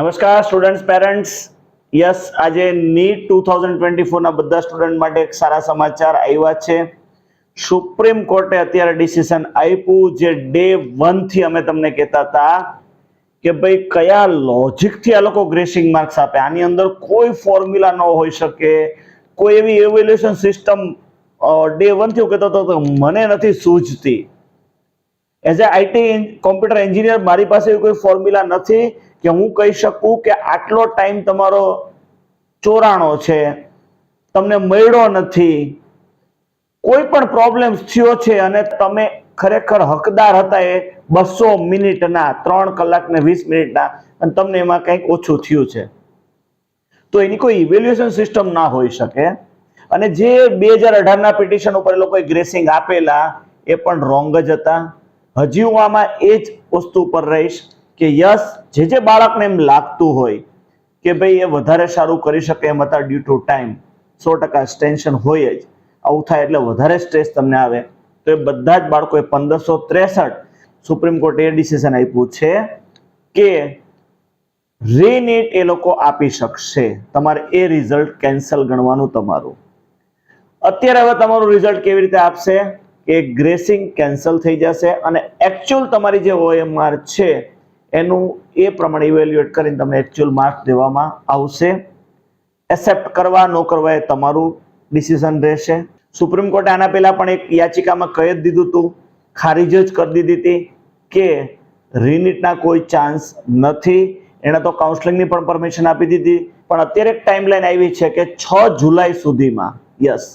નમસ્કાર students parents yes આજે NEET two thousand twenty ફોરના બધા સ્ટુડન્ટ માટે એક સારા સમાચાર આવ્યા છે. સુપ્રીમ કોર્ટે અત્યારે ડિસિઝન આપ્યું જે ડે વનથી અમે તમને કહેતા હતા કે ભાઈ, કયા લોજિકથી આ લોકો ગ્રેસિંગ માર્ક્સ આપે? આની અંદર કોઈ ફોર્મ્યુલા ન હોઈ શકે. કોઈ એવી એવેલ્યુએશન સિસ્ટમ ડે વનથી હું કહેતો હતો તો મને નથી સૂઝતી. As a IT computer engineer મારી પાસે કોઈ ફોર્મ્યુલા નથી. કે હું કહી શકું કે આટલો ટાઈમ તમારો ચોરાણો છે, તમને મળ્યો નથી, કોઈ પણ પ્રોબ્લેમ થયો છે અને તમે ખરેખર હકદાર હતા એ બસો મિનિટના, ત્રણ કલાક ને વીસ મિનિટના અને તમને એમાં કંઈક ઓછું થયું છે. તો એની કોઈ ઇવેલ્યુએશન સિસ્ટમ ના હોઈ શકે. અને જે બે હજાર અઢારના પિટિશન ઉપર એ લોકોએ ગ્રેસિંગ આપેલા, એ પણ રોંગ જ હતા. હજી હું આમાં એ જ વસ્તુ પર રહીશ. કે યસ, જે જે બાળકને એમ લાગતું હોય કે ભાઈ એ વધારે સારું કરી શકે એમ હતા ડ્યુ ટુ ટાઈમ સો ટકા ટેન્શન હોય જ. આવું થાય એટલે વધારે સ્ટ્રેસ તમને આવે. તો એ બધા જ બાળકોએ પંદરસો ત્રેસઠ સુપ્રીમ કોર્ટે એ ડિસિઝન આપ્યું છે કે રીનેટ એ લોકો આપી શકશે. તમારે એ રિઝલ્ટ કેન્સલ ગણવાનું તમારું. અત્યારે હવે તમારું રિઝલ્ટ કેવી રીતે આપશે? કે ગ્રેસિંગ કેન્સલ થઈ જશે અને એકચ્યુઅલ તમારી જે ઓએમઆર છે એનું એ પ્રમાણે ઇવેલ્યુએટ કરીને તમને એકચ્યુઅલ માર્ક્સ દેવામાં આવશે. એક્સેપ્ટ કરવા ન કરવા એ તમારું ડિસિઝન રહેશે. સુપ્રીમ કોર્ટે આના પહેલાં પણ એક યાચિકામાં કહી જ દીધું હતું, ખારીજ જ કરી દીધી હતી કે રીનીટના કોઈ ચાન્સ નથી. એણે તો કાઉન્સેલિંગની પણ પરમિશન આપી દીધી. પણ અત્યારે એક ટાઈમલાઈન આવી છે કે છ જુલાઈ સુધીમાં યસ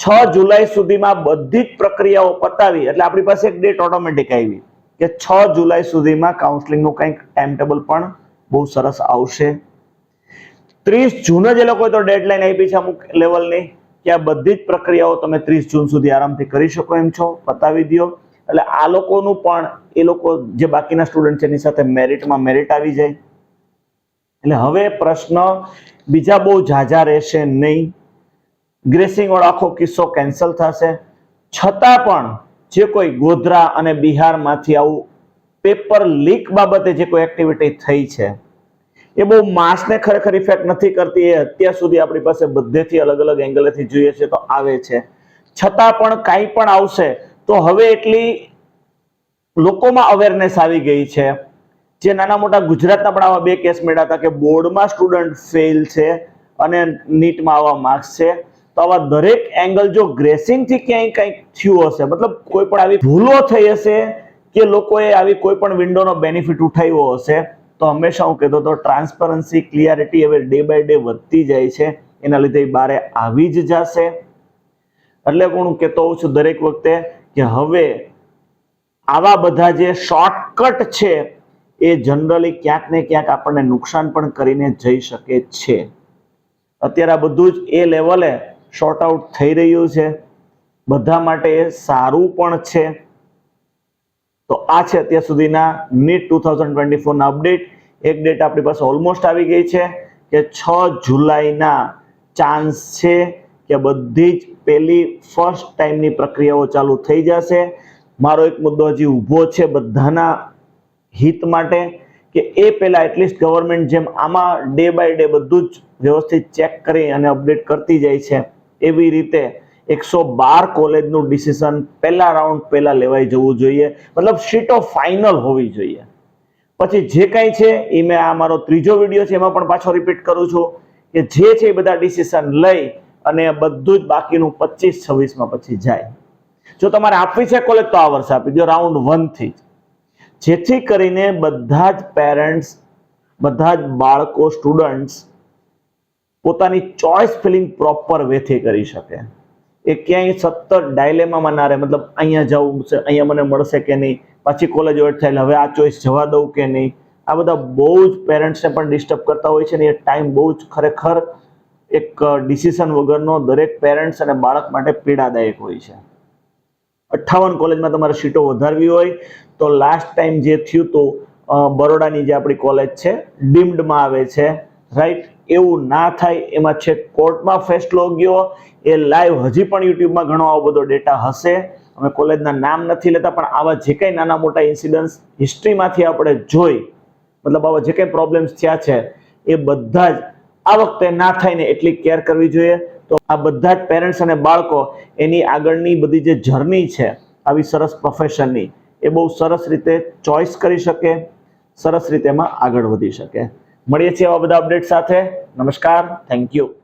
છ જુલાઈ સુધીમાં બધી જ પ્રક્રિયાઓ પતાવી, એટલે આપણી પાસે એક ડેટ ઓટોમેટિક આવી. કે છ જુલાઈ સુધીમાં કાઉન્સેલિંગનું કંઈક ટાઈમ ટેબલ પણ બહુ સરસ આવશે. ત્રીસ જૂન જ એ લોકોએ તો ડેડલાઈન આપી છે અમુક લેવલની કે આ બધી જ પ્રક્રિયાઓ તમે ત્રીસ જૂન સુધી આરામથી કરી શકો એમ છો પતાવી દો એટલે આ લોકોનું પણ, એ લોકો જે બાકીના સ્ટુડન્ટ છે એની સાથે મેરિટમાં મેરિટ આવી જાય. એટલે હવે પ્રશ્ન, બીજા બહુ ઝાઝા રહેશે નહીં. ગ્રેસિંગ વાળો આખો કિસ્સો કેન્સલ થશે. છતાં પણ જે કોઈ ગોધરા અને બિહારમાંથી આવું પેપર લીક બાબતે જે કોઈ એક્ટિવિટી થઈ છે, એ બહુ માસને ખરેખર ઇફેક્ટ નથી કરતી. એ અત્યાર સુધી આપણી પાસે બધેથી અલગ અલગ એંગલેથી જોઈએ છે તો આવે છે. છતાં પણ કાંઈ પણ આવશે, તો હવે એટલી લોકોમાં અવેરનેસ આવી ગઈ છે. જે નાના મોટા ગુજરાતના પણ આવા બે કેસ મેળવ્યા હતા કે બોર્ડમાં સ્ટુડન્ટ ફેલ છે અને નીટમાં આવા માર્ક્સ છે. તો આવા દરેક એંગલ જો ગ્રેસિંગથી ક્યાંય કંઈક થયું હશે, મતલબ કોઈ પણ આવી ભૂલો થઈ હશે કે લોકોએ આવી કોઈ પણ વિન્ડોનો બેનિફિટ ઉઠાવ્યો હશે, તો હંમેશા હું કહેતો હતો ટ્રાન્સપરન્સી ક્લિયરિટી હવે ડે બાય ડે વધતી જાય છે. એના લીધે બારે આવી જ જશે. એટલે હું કહેતો હોઉં છું દરેક વખતે કે હવે આવા બધા જે શોર્ટકટ છે, એ જનરલી ક્યાંક ને ક્યાંક આપણને નુકસાન પણ કરીને જઈ શકે છે. અત્યારે આ બધું જ એ લેવલે શોર્ટ આઉટ થઈ રહ્યું છે. બધા માટે સારું પણ છે. તો આ છે અત્યાર સુધીના નીટ ટુ થાઉઝન્ડ ટ્વેન્ટી ફોરના અપડેટ એક ડેટ આપણી પાસે ઓલમોસ્ટ આવી ગઈ છે કે છ જુલાઈના ચાન્સ છે કે બધી જ પહેલી ફર્સ્ટ ટાઈમની પ્રક્રિયાઓ ચાલુ થઈ જશે. મારો એક મુદ્દો હજી ઊભો છે બધાના હિત માટે કે એ પહેલાં એટલીસ્ટ ગવર્મેન્ટ જેમ આમાં ડે બાય ડે બધું જ વ્યવસ્થિત ચેક કરી અને અપડેટ કરતી જાય છે. એવી રીતે એકસો બાર કોલેજનું ડિસિઝન પહેલા રાઉન્ડ પહેલા લેવાઈ જવું જોઈએ. મતલબ સીટો ફાઇનલ હોવી જોઈએ. પછી જે કાંઈ છે એ મેં આ મારો ત્રીજો વીડિયો છે, એમાં પણ પાછો રિપીટ કરું છું કે જે છે એ બધા ડિસિઝન લઈ અને બધું જ બાકીનું પચીસ છવ્વીસમાં પછી જાય. જો તમારે આપવી છે કોલેજ તો આ વર્ષે આપી દો રાઉન્ડ વનથી જેથી કરીને બધા જ પેરેન્ટ્સ બધા જ બાળકો સ્ટુડન્ટ્સ પોતાની ચોઇસ ફિલિંગ પ્રોપર વેથી કરી શકે. એ ક્યાંય સતત ડાયલેમામાં ના રહે મતલબ અહીંયા જવું છે, અહીંયા મને મળશે કે નહીં, પાછી કોલેજ વેટ થાય હવે આ ચોઈસ જવા દઉં કે નહીં. આ બધા બહુ જ પેરેન્ટ્સને પણ ડિસ્ટર્બ કરતા હોય છે ને એ ટાઈમ બહુ જ ખરેખર એક ડિસિઝન વગરનો દરેક પેરેન્ટ્સ અને બાળક માટે પીડાદાયક હોય છે. અઠ્ઠાવન કોલેજમાં તમારે સીટો વધારવી હોય તો લાસ્ટ ટાઈમ જે થયું તો બરોડાની જે આપણી કોલેજ છે, ડીમ્ડમાં આવે છે રાઈટ એવું ના થાય, એમાં છે કોર્ટમાં ફેસલો ગયો, એ લાઈવ હજી પણ યુટ્યુબમાં ઘણો આવો બધો ડેટા હશે. અમે કોલેજના નામ નથી લેતા, પણ આવા જે કંઈ નાના મોટા ઇન્સિડન્ટ્સ હિસ્ટ્રીમાંથી આપણે જોઈ, મતલબ આવા જે કંઈ પ્રોબ્લેમ્સ થયા છે, એ બધા જ આ વખતે ના થાય ને એટલી કેર કરવી જોઈએ. તો આ બધા જ પેરેન્ટ્સ અને બાળકો એની આગળની બધી જે જર્ની છે, આવી સરસ પ્રોફેશનની એ બહુ સરસ રીતે ચોઇસ કરી શકે, સરસ રીતે એમાં આગળ વધી શકે. મળીએ છીએ આવા બધા અપડેટ સાથે. નમસ્કાર. Thank you